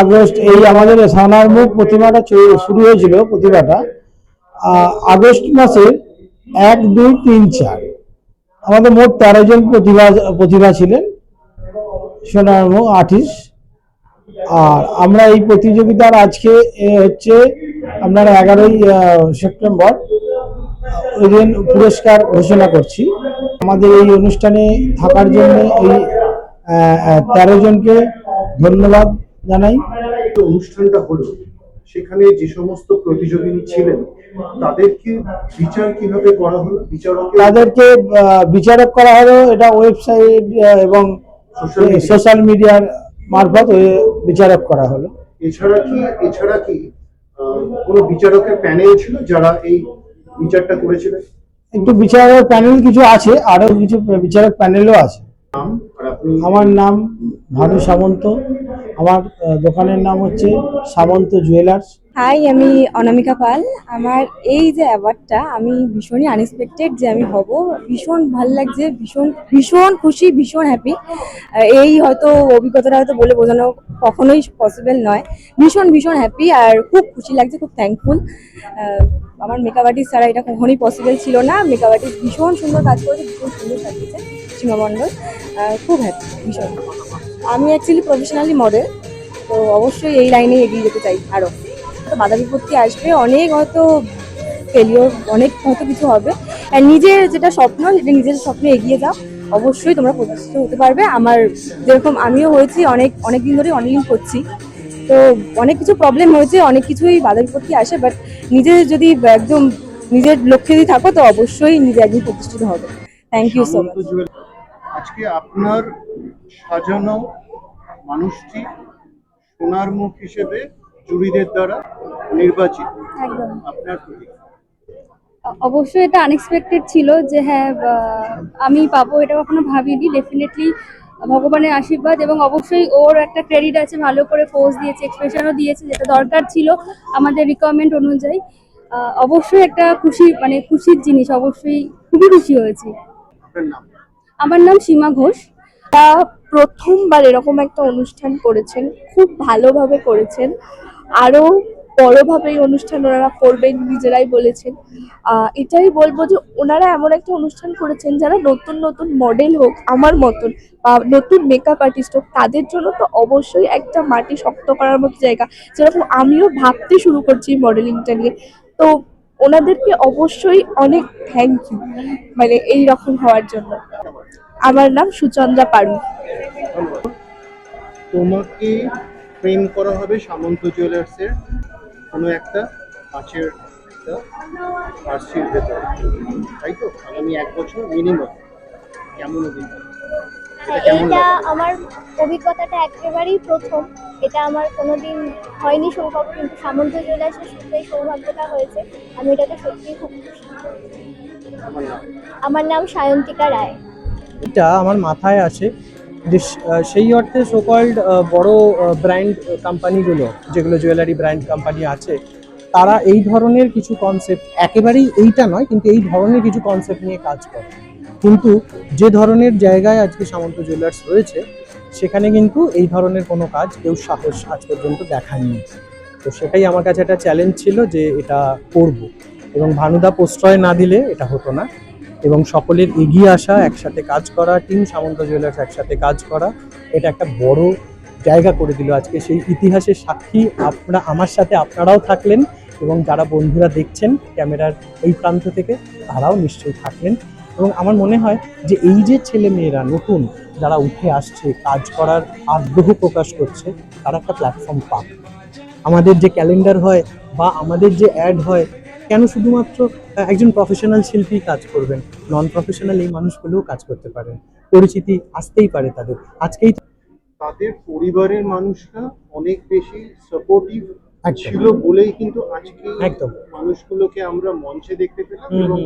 August, এই আমাদের সানার মুখ প্রতিমাটা শুরু হয়েছিল প্রতিমাটা আগস্ট মাসের এক, দুই, তিন, চার। আমাদের মোট তেরো জন প্রতিভা প্রতিভা ছিলেন, সোনার মুখ আর্টিস্ট। আর আমরা এই প্রতিযোগিতার আজকে হচ্ছে আপনার এগারোই সেপ্টেম্বর, ওই দিন পুরস্কার ঘোষণা করছি। আমাদের এই অনুষ্ঠানে থাকার জন্য এই তেরো জনকে ধন্যবাদ। জানাই। অনুষ্ঠানটা হলো সেখানে যে সমস্ত প্রতিযোগী ছিলেন তাদেরকে বিচার কীভাবে করা হলো? বিচারক তাদেরকে বিচারক করা হলো এটা ওয়েবসাইট এবং সোশ্যাল মিডিয়ার মারফত বিচারক করা হলো। এছাড়া কি এছাড়া কি কোনো বিচারকের প্যানেল ছিল যারা এই বিচারটা করেছিলেন একটু বিচারক প্যানেল কিছু আছে আরও কিছু বিচারক প্যানেলও আছে। আমার নাম ভানু সামন্ত। আমার দোকানের নাম হচ্ছে সামন্ত জুয়েলার্স। হাই, আমি অনামিকা পাল। আমার এই যে অ্যাওয়ার্ডটা, আমি ভীষণই আনএক্সপেক্টেড যে আমি হব। ভীষণ ভালো লাগছে, ভীষণ ভীষণ খুশি, ভীষণ হ্যাপি এই হয়তো অভিজ্ঞতাটা হয়তো বলে বোঝানো কখনোই পসিবল নয়। ভীষণ ভীষণ হ্যাপি আর খুব খুশি লাগছে, খুব থ্যাঙ্কফুল আমার মেকআপ আর্টিস্ট ছাড়া এটা কখনোই পসিবল ছিল না। মেকআপ আর্টিস্ট ভীষণ সুন্দর কাজ করেছে, ভীষণ সুন্দর সাজিয়েছে সীমা মণ্ডল খুব হ্যাপি ভীষণ। আমি অ্যাকচুয়ালি প্রফেশনালি মডেল তো অবশ্যই এই লাইনে এগিয়ে যেতে চাই আরও তো বাধা বিপত্তি আসবে অনেক হয়তো ফেলিওর অনেক হয়তো কিছু হবে। আর নিজের যেটা স্বপ্ন সেটা নিজের স্বপ্নে এগিয়ে যাও। অবশ্যই তোমরা প্রতিষ্ঠিত হতে পারবে। আমার যেরকম আমিও হয়েছি অনেক অনেক দিন ধরে অনলাইন করছি। তো অনেক কিছু প্রবলেম হয়েছে অনেক কিছুই বাধা বিপত্তি আসে বাট নিজে যদি একদম নিজের লক্ষ্যে যদি থাকো তো অবশ্যই নিজে একদিন প্রতিষ্ঠিত হবে। থ্যাংক ইউ সো মাচ আজকে আপনার সাজানো মানুষটি সোনার মুখ হিসেবে জুরিদের দ্বারা নির্বাচিত। আপনার প্রতি। অবশ্যই এটা আনএক্সপেক্টেড ছিল যে হ্যাঁ আমি পাবো এটা কখনো ভাবিনি। ডেফিনেটলি ভগবানের আশীর্বাদ এবং অবশ্যই ওর একটা ক্রেডিট আছে ভালো করে পোজ দিয়েছে এক্সপ্রেশনও দিয়েছে যেটা দরকার ছিল আমাদের রিকোয়ারমেন্ট অনুযায়ী। আহ, অবশ্যই একটা খুশি মানে খুশির জিনিস অবশ্যই খুবই খুশি হয়েছি। আপনার নাম? আমার নাম সীমা ঘোষ। তা প্রথমবার এরকম একটা অনুষ্ঠান করেছেন, খুব ভালোভাবে করেছেন। আরও বড়োভাবে এই অনুষ্ঠান ওনারা করবেন নিজেরাই বলেছেন। এটাই বলব যে ওনারা এমন একটা অনুষ্ঠান করেছেন যারা নতুন নতুন মডেল হোক আমার মতন বা নতুন মেকআপ আর্টিস্ট হোক, তাদের জন্য তো অবশ্যই একটা মাটি শক্ত করার মতো জায়গা। যেরকম আমিও ভাবতে শুরু করছি মডেলিংটা নিয়ে। তো ওনাদেরকে অবশ্যই অনেক থ্যাংক ইউ মানে এই রকম হওয়ার জন্য। আমার নাম সুচন্দ্রা পারু তোমাকে ফ্রেম করা হবে সামন্ত জুয়েলার্সের কোনো একটা কাঁচের একটা আরসির ভেতরে। তাই তো? আগামী এক বছর মিনিমাম কেমন অভিজ্ঞতা? এটা আমার অভিজ্ঞতাটা একেবারেই প্রথম। এটা আমার কোনোদিন হয়নি সৌভাগ্য কিন্তু সামন্ত জুয়েলার্সের সূত্রে এই সৌভাগ্যটা হয়েছে। আমি এটাতে সত্যিই খুব খুশি। আমার নাম? সায়ন্তিকা রায়। এটা আমার মাথায় আছে যে সেই অর্থে সোকল্ড বড় ব্র্যান্ড কোম্পানিগুলো যেগুলো জুয়েলারি ব্র্যান্ড কোম্পানি আছে তারা এই ধরনের কিছু কনসেপ্ট একেবারেই এইটা নয় কিন্তু এই ধরনের কিছু কনসেপ্ট নিয়ে কাজ করে। কিন্তু যে ধরনের জায়গায় আজকে সামন্ত জুয়েলার্স রয়েছে সেখানে কিন্তু এই ধরনের কোনো কাজ কেউ সাহস আজ পর্যন্ত দেখায়নি। তো সেটাই আমার কাছে একটা চ্যালেঞ্জ ছিল যে এটা করব এবং ভানুদা প্রশ্রয় না দিলে এটা হতো না এবং সকলের এগিয়ে আসা, একসাথে কাজ করা টিম সামন্ত জুয়েলার্স একসাথে কাজ করা, এটা একটা বড় জায়গা করে দিল আজকে। সেই ইতিহাসের সাক্ষী আপনারা, আমার সাথে আপনারাও থাকলেন এবং যারা বন্ধুরা দেখছেন ক্যামেরার এই প্রান্ত থেকে, তারাও নিশ্চয়ই থাকলেন। এবং আমার মনে হয় যে এই যে ছেলে মেয়েরা নতুন যারা উঠে আসছে কাজ করার আগ্রহ প্রকাশ করছে তারা একটা প্ল্যাটফর্ম পাক আমাদের যে ক্যালেন্ডার হয় বা আমাদের যে অ্যাড হয় কেন শুধুমাত্র একজন প্রফেশনাল শিল্পী কাজ করবেন নন প্রফেশনাল এই মানুষগুলোও কাজ করতে পারেন পরিচিতি আসতেই পারে তাদের আজকেই তাদের পরিবারের মানুষরা অনেক বেশি সাপোর্টিভ। ছিল বলেই কিন্তু আজকে একদম। মানুষগুলোকে আমরা মঞ্চে দেখতে পেলাম এবং।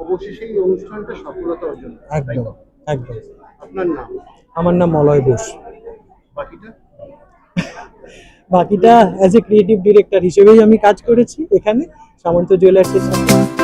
অবশেষে এই অনুষ্ঠানটা সফলতা অর্জন একদম? একদম আপনার নাম? আমার নাম মলয় বোস। বাকিটা? বাকিটা অ্যাজ এ ক্রিয়েটিভ ডিরেক্টর হিসেবেই আমি কাজ করেছি এখানে সামন্ত জুয়েলার্সের সাথে